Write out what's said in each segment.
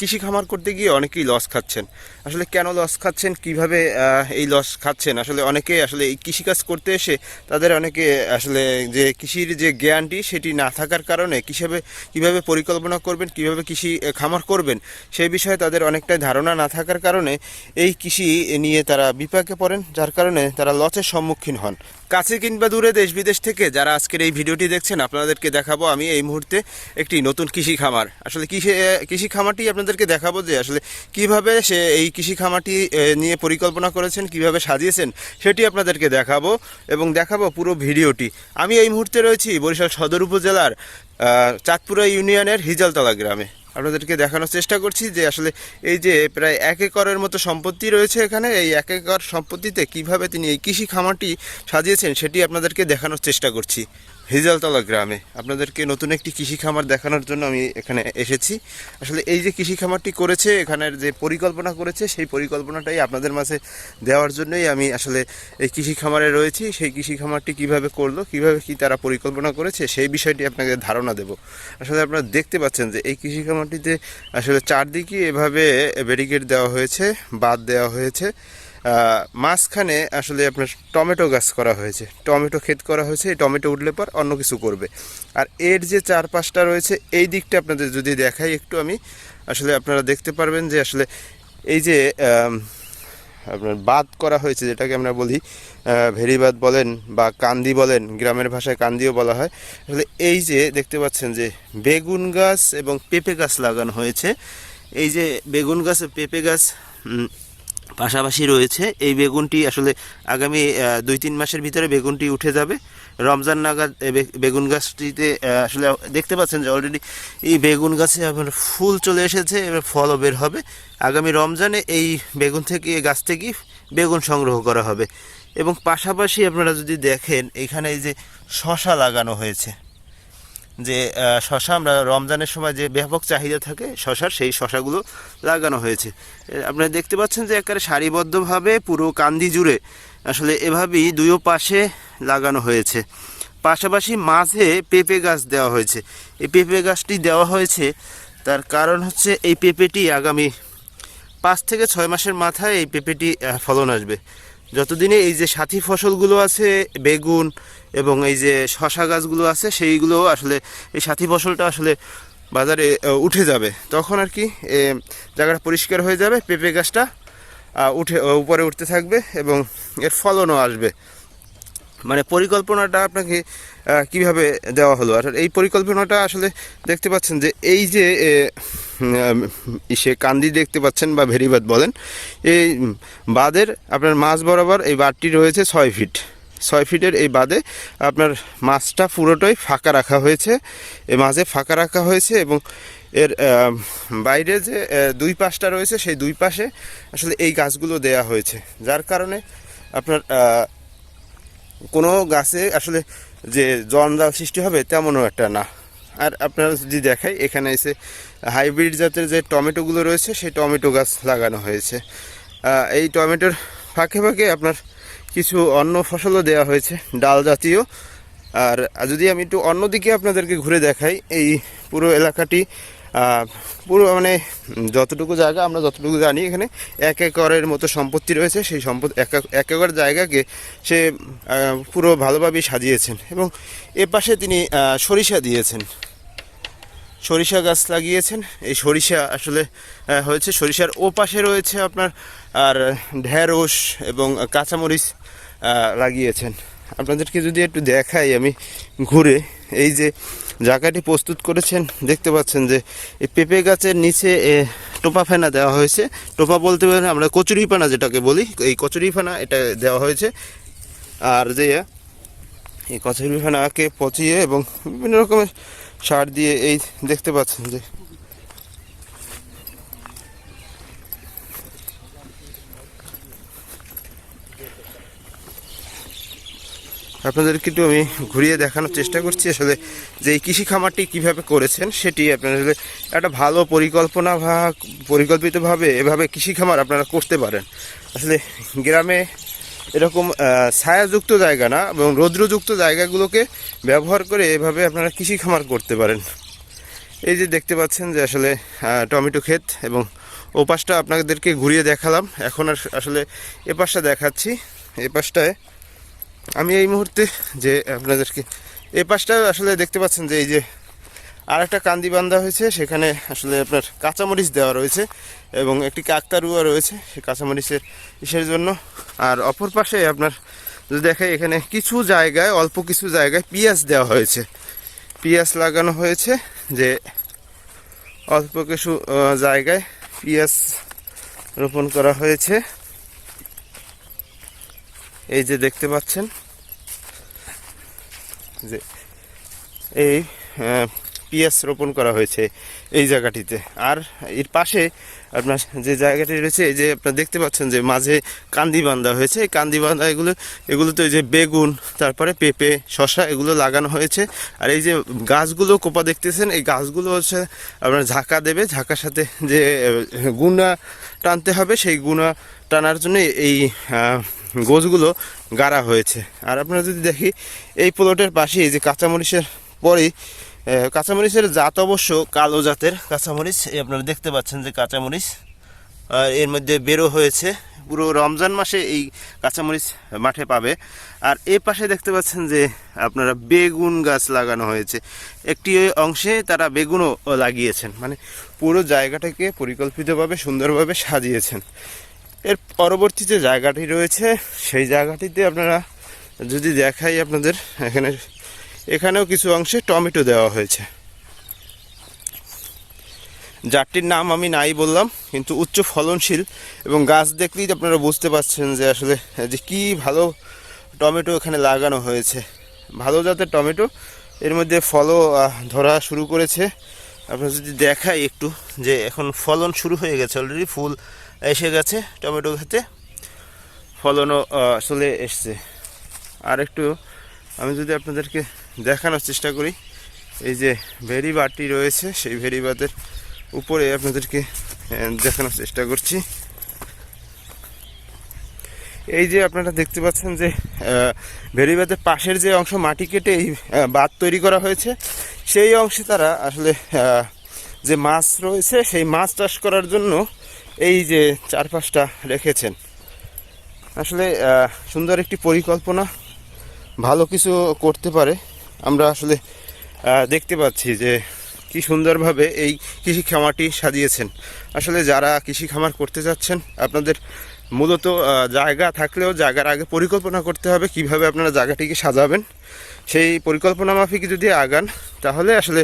কৃষি খামার করতে গিয়ে অনেকেই লস খাচ্ছেন। আসলে কেন লস খাচ্ছেন? কীভাবে এই লস খাচ্ছেন? আসলে অনেকে আসলে এই কৃষিকাজ করতে এসে তাদের অনেকে আসলে যে কৃষির যে জ্ঞানটি সেটি না থাকার কারণে কীভাবে কীভাবে পরিকল্পনা করবেন? কীভাবে কৃষি খামার করবেন? সেই বিষয়ে তাদের অনেকটাই ধারণা না থাকার কারণে এই কৃষি নিয়ে তারা বিপাকে পড়েন, যার কারণে তারা লসের সম্মুখীন হন। কাছে কিংবা দূরে দেশ বিদেশ থেকে যারা আজকের এই ভিডিওটি দেখছেন, আপনাদেরকে দেখাবো আমি এই মুহূর্তে একটি নতুন কৃষি খামার। আসলে কৃষি কৃষি খামারটি আপনাদেরকে দেখাবো যে আসলে কীভাবে সে এই কৃষি খামারটি নিয়ে পরিকল্পনা করেছেন, কীভাবে সাজিয়েছেন, সেটি আপনাদেরকে দেখাবো এবং দেখাবো পুরো ভিডিওটি। আমি এই মুহূর্তে রয়েছি বরিশাল সদর উপজেলার চাঁদপুরা ইউনিয়নের হিজালতলা গ্রামে। আপনাদেরকে দেখানোর চেষ্টা করছি যে আসলে এই যে প্রায় এক একরের মতো সম্পত্তি রয়েছে এখানে, এই এক একর সম্পত্তিতে কীভাবে তিনি এই কৃষি খামারটি সাজিয়েছেন, সেটি আপনাদেরকে দেখানোর চেষ্টা করছি। হিজালতলা গ্রামে। আপনাদেরকে নতুন একটি কৃষি খামার দেখানোর জন্য আমি এখানে এসেছি। আসলে এই যে কৃষি খামারটি করেছে, এখানের যে পরিকল্পনা করেছে, সেই পরিকল্পনাটাই আপনাদের মাঝে দেওয়ার জন্যই আমি আসলে এই কৃষি খামারে রয়েছি। সেই কৃষি খামারটি কীভাবে করল, কীভাবে কি তারা পরিকল্পনা করেছে, সেই বিষয়টি আপনাকে ধারণা দেব। আসলে আপনারা দেখতে পাচ্ছেন যে এই কৃষি খামারটিতে আসলে চারদিকে এভাবে ব্যারিকেড দেওয়া হয়েছে বাদ দেওয়া হয়েছে। মাঝখানে আসলে আপনার টমেটো গাছ করা হয়েছে। টমেটো ক্ষেত করা হয়েছে, এই টমেটো উঠলে পর অন্য কিছু করবে। আর এর যে চারপাশটা রয়েছে, এই দিকটা আপনাদের যদি দেখাই একটু আমি, আসলে আপনারা দেখতে পারবেন যে আসলে এই যে আপনার বাদ করা হয়েছে, যেটাকে আমরা বলি ভেরিবাদ বলেন বা কান্দি বলেন, গ্রামের ভাষায় কান্দিও বলা হয়। আসলে এই যে দেখতে পাচ্ছেন যে বেগুন গাছ এবং পেঁপে গাছ লাগানো হয়েছে। এই যে বেগুন গাছ পেঁপে গাছ পাশাপাশি রয়েছে, এই বেগুনটি আসলে আগামী দুই তিন মাসের ভিতরে বেগুনটি উঠে যাবে। রমজান নাগাদ বেগুন গাছটিতে আসলে দেখতে পাচ্ছেন যে অলরেডি এই বেগুন গাছে আপনার ফুল চলে এসেছে, এবার ফলও বের হবে। আগামী রমজানে এই বেগুন থেকে গাছ থেকে বেগুন সংগ্রহ করা হবে। এবং পাশাপাশি আপনারা যদি দেখেন, এখানে এই যে শশা লাগানো হয়েছে। যে শশা আমরা রমজানের সময় যে ব্যাপক চাহিদা থাকে, শশার সেই শশাগুলো লাগানো হয়েছে। আপনারা দেখতে পাচ্ছেন যে একেবারে সারিবদ্ধভাবে পুরো কান্দি জুড়ে আসলে এভাবেই দুইও পাশে লাগানো হয়েছে। পাশাপাশি মাঝে পেঁপে গাছ দেওয়া হয়েছে। এই পেঁপে গাছটি দেওয়া হয়েছে, তার কারণ হচ্ছে এই পেঁপেটি আগামী পাঁচ থেকে ছয় মাসের মাথায় এই পেঁপেটি ফলন আসবে। যতদিনে এই যে সাথী ফসলগুলো আছে, বেগুন এবং এই যে শশা গাছগুলো আছে, সেইগুলো আসলে এই সাথী ফসলটা আসলে বাজারে উঠে যাবে। তখন আর কি জায়গাটা পরিষ্কার হয়ে যাবে, পেঁপে গাছটা উঠে উপরে উঠতে থাকবে এবং এর ফলনও আসবে। মানে পরিকল্পনাটা আপনাকে কীভাবে দেওয়া হলো? আর এই পরিকল্পনাটা আসলে দেখতে পাচ্ছেন যে এই যে উম, কান্দি দেখতে পাচ্ছেন বা ভেরিবাদ বলেন এই বাঁধের আপনার মাছ বরাবর এই বাঁধটি রয়েছে ছয় ফিট। ছয় ফিটের এই বাঁধে আপনার মাছটা পুরোটাই ফাঁকা রাখা হয়েছে। এই মাঝে ফাঁকা রাখা হয়েছে এবং এর বাইরে যে দুই পাশটা রয়েছে সেই দুই পাশে আসলে এই গাছগুলো দেয়া হয়েছে। যার কারণে আপনার কোনো গাছে আসলে যে জঞ্জাল সৃষ্টি হবে তেমনও একটা না। আর আপনারা যদি দেখাই, এখানে এসে হাইব্রিড জাতের যে টমেটোগুলো রয়েছে, সেই টমেটো গাছ লাগানো হয়েছে। এই টমেটোর ফাঁকে ফাঁকে আপনার কিছু অন্য ফসলও দেওয়া হয়েছে, ডাল জাতীয়। আর যদি আমি একটু অন্যদিকে আপনাদেরকে ঘুরে দেখাই, এই পুরো এলাকাটি পুরো মানে যতটুকু জায়গা আমরা যতটুকু জানি, এখানে এক একরের মতো সম্পত্তি রয়েছে। সেই সম্পত্তি এক এক- এক একর জায়গাকে সে পুরো ভালোভাবেই সাজিয়েছেন এবং এ পাশে তিনি সরিষা দিয়েছেন। সরিষা গাছ লাগিয়েছেন। এই সরিষা আসলে হয়েছে সরিষার ও পাশে রয়েছে আপনার, আর ঢেঁড়স এবং কাঁচামরিচ লাগিয়েছেন। আপনাদেরকে যদি একটু দেখাই আমি ঘুরে। এই যে জায়গাটি প্রস্তুত করেছেন, দেখতে পাচ্ছেন যে এই পেঁপে গাছের নিচে টোপা ফেনা দেওয়া হয়েছে। টোপা বলতে পারেন আমরা কচুরি ফানা যেটাকে বলি, এই কচুরি ফানা এটা দেওয়া হয়েছে। আর যে, এই কচুরি ফানাকে পচিয়ে এবং বিভিন্ন রকমের সার দিয়ে এই দেখতে পাচ্ছেন যে আপনাদেরকে একটু আমি ঘুরিয়ে দেখানোর চেষ্টা করছি আসলে যে এই কৃষি খামারটি কীভাবে করেছেন সেটি আপনারা আসলে একটা ভালো পরিকল্পনা বা পরিকল্পিতভাবে এভাবে কৃষি খামার আপনারা করতে পারেন। আসলে গ্রামে এরকম ছায়াযুক্ত জায়গা না এবং রৌদ্রযুক্ত জায়গাগুলোকে ব্যবহার করে এভাবে আপনারা কৃষি খামার করতে পারেন। এই যে দেখতে পাচ্ছেন যে আসলে টমেটো ক্ষেত এবং ও পাশটা আপনাদেরকে ঘুরিয়ে দেখালাম। এখন আর আসলে এ পাশটা দেখাচ্ছি। এ পাশটায় আমি এই মুহূর্তে যে আপনাদেরকে এ পাশটা আসলে দেখতে পাচ্ছেন যে এই যে আর একটা কান্দি বান্ধা হয়েছে, সেখানে আসলে আপনার কাঁচামরিচ দেওয়া রয়েছে এবং একটি কাকতারুয়া রয়েছে সেই কাঁচামরিচের ইসের জন্য। আর অপর পাশে আপনার যদি দেখে, এখানে কিছু জায়গায়, অল্প কিছু জায়গায় পিঁয়াজ দেওয়া হয়েছে। পিঁয়াজ লাগানো হয়েছে যে অল্প কিছু জায়গায় পিঁয়াজ রোপণ করা হয়েছে। এই যে দেখতে পাচ্ছেন যে এই পিঁয়াজ রোপণ করা হয়েছে এই জায়গাটিতে। আর এর পাশে আপনার যে জায়গাটি রয়েছে, এই যে আপনার দেখতে পাচ্ছেন যে মাঝে কান্দি বান্ধা হয়েছে। এই কান্দি বান্ধা এগুলো এগুলো তো এই যে বেগুন, তারপরে পেঁপে শশা এগুলো লাগানো হয়েছে। আর এই যে গাছগুলো কোপা দেখতেছেন, এই গাছগুলো হচ্ছে আপনার ঝাঁকা দেবে। ঝাঁকার সাথে যে গুণা টানতে হবে, সেই গুণা টানার জন্য এই গোছগুলো গাড়া হয়েছে। আর আপনারা যদি দেখি, এই প্লটের পাশে যে কাঁচামরিচের পরেই কাঁচামরিচের জাত অবশ্য কালো জাতের কাঁচামরিচ, এই আপনারা দেখতে পাচ্ছেন যে কাঁচামরিচ, আর এর মধ্যে বেরো হয়েছে। পুরো রমজান মাসে এই কাঁচামরিচ মাঠে পাবে। আর এ পাশে দেখতে পাচ্ছেন যে আপনারা বেগুন গাছ লাগানো হয়েছে। একটি অংশে তারা বেগুনও লাগিয়েছেন। মানে পুরো জায়গাটাকে পরিকল্পিতভাবে সুন্দরভাবে সাজিয়েছেন। এর পরবর্তী যে জায়গাটি রয়েছে, সেই জায়গাটিতে আপনারা যদি দেখাই আপনাদের, এখানে, এখানেও কিছু অংশে টমেটো দেওয়া হয়েছে। জাতটির নাম আমি নাই বললাম, কিন্তু উচ্চ ফলনশীল এবং গাছ দেখলেই আপনারা বুঝতে পারছেন যে আসলে, যে কি ভালো টমেটো এখানে লাগানো হয়েছে। ভালো জাতের টমেটো, এর মধ্যে ফলও ধরা শুরু করেছে। আপনারা যদি দেখাই একটু যে এখন ফলন শুরু হয়ে গেছে অলরেডি ফুল এসে গেছে টমেটো খেতে ফলনও চলে এসছে। আর একটু আমি যদি আপনাদেরকে দেখানোর চেষ্টা করি এই যে ভেরিবাটি রয়েছে সেই ভেরি বাতের উপরে আপনাদেরকে দেখানোর চেষ্টা করছি। এই যে আপনারা দেখতে পাচ্ছেন যে আহ, ভেরিবাতের পাশের যে অংশ মাটি কেটে এই বাঁধ তৈরি করা হয়েছে সেই অংশে তারা আসলে যে মাছ রয়েছে, সেই মাছ চাষ করার জন্য এই যে চারপাশটা রেখেছেন। আসলে সুন্দর একটি পরিকল্পনা, ভালো কিছু করতে পারে। আমরা আসলে দেখতে পাচ্ছি যে কি সুন্দরভাবে এই কৃষি খামারটি সাজিয়েছেন। আসলে যারা কৃষি খামার করতে যাচ্ছেন, আপনাদের মূলত জায়গা থাকলেও জায়গার আগে পরিকল্পনা করতে হবে কীভাবে আপনারা জায়গাটিকে সাজাবেন। সেই পরিকল্পনা মাফিক যদি আগান, তাহলে আসলে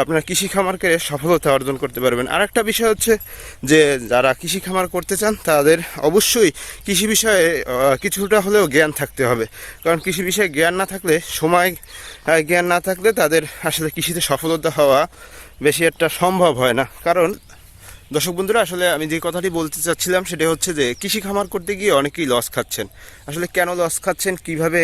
আপনারা কৃষি খামারকে সফলতা অর্জন করতে পারবেন। আর একটা বিষয় হচ্ছে যে, যারা কৃষি খামার করতে চান, তাদের অবশ্যই কৃষি বিষয়ে কিছুটা হলেও জ্ঞান থাকতে হবে। কারণ কৃষি বিষয়ে জ্ঞান না থাকলে, সময় জ্ঞান না থাকলে তাদের আসলে কৃষিতে সফলতা হওয়া বেশি একটা সম্ভব হয় না। কারণ দর্শক বন্ধুরা আসলে আমি যে কথাটি বলতে চাচ্ছিলাম সেটা হচ্ছে যে কৃষি খামার করতে গিয়ে অনেকেই লস খাচ্ছেন। আসলে কেন লস খাচ্ছেন? কীভাবে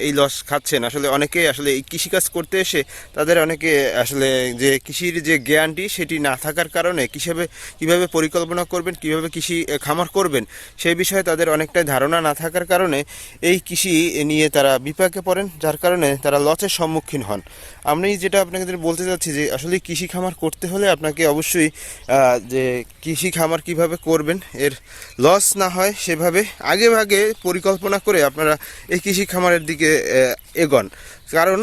এই লস খাচ্ছেন? আসলে অনেকে আসলে এই কৃষিকাজ করতে এসে তাদের অনেকে আসলে যে কৃষির যে জ্ঞানটি সেটি না থাকার কারণে কীভাবে কীভাবে পরিকল্পনা করবেন কীভাবে কৃষি খামার করবেন সেই বিষয়ে তাদের অনেকটাই ধারণা না থাকার কারণে এই কৃষি নিয়ে তারা বিপাকে পড়েন যার কারণে তারা লসের সম্মুখীন হন। আমি যেটা আপনাদের বলতে চাচ্ছি যে আসলে কৃষি খামার করতে হলে আপনাকে অবশ্যই আহ, যে কৃষি খামার কীভাবে করবেন, এর লস না হয় সেভাবে আগে ভাগে পরিকল্পনা করে আপনারা এই কৃষি খামারের দিকে এগোন। কারণ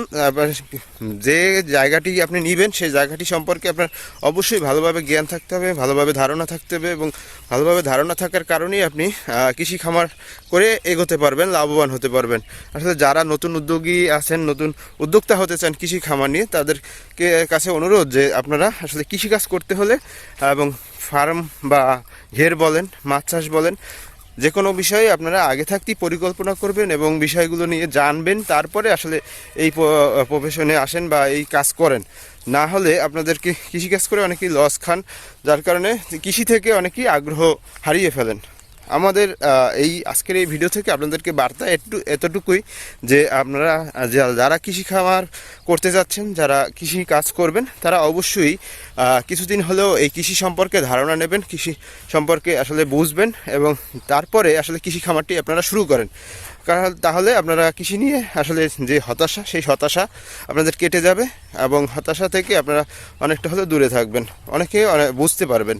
যে জায়গাটি আপনি নেবেন, সেই জায়গাটি সম্পর্কে আপনার অবশ্যই ভালোভাবে জ্ঞান থাকতে হবে, ভালোভাবে ধারণা থাকতে হবে এবং ভালোভাবে ধারণা থাকার কারণেই আপনি কৃষি খামার করে এগোতে পারবেন, লাভবান হতে পারবেন। আসলে যারা নতুন উদ্যোগী আছেন, নতুন উদ্যোক্তা হতে চান কৃষি খামার নিয়ে, তাদেরকে কাছে অনুরোধ যে আপনারা আসলে কৃষিকাজ করতে হলে, এবং ফার্ম বা ঘের বলেন, মাছ চাষ বলেন, যে কোনো বিষয়ে আপনারা আগে থাকতেই পরিকল্পনা করবেন এবং বিষয়গুলো নিয়ে জানবেন, তারপরে আসলে এই প্রফেশনে আসেন বা এই কাজ করেন। না হলে আপনাদেরকে কৃষিকাজ করে অনেকেই লস খান, যার কারণে কৃষি থেকে অনেকেই আগ্রহ হারিয়ে ফেলেন। আমাদের এই আজকের এই ভিডিও থেকে আপনাদেরকে বার্তা একটু, এতটুকুই যে আপনারা যারা কৃষি খামার করতে যাচ্ছেন, যারা কৃষি কাজ করবেন, তারা অবশ্যই কিছুদিন হলেও এই কৃষি সম্পর্কে ধারণা নেবেন, কৃষি সম্পর্কে আসলে বুঝবেন এবং তারপরে আসলে কৃষি খামারটি আপনারা শুরু করেন। কারণ তাহলে আপনারা কৃষি নিয়ে আসলে যে হতাশা, সেই হতাশা আপনাদের কেটে যাবে এবং হতাশা থেকে আপনারা অনেকটা হলেও দূরে থাকবেন। অনেকে অনে- বুঝতে পারবেন।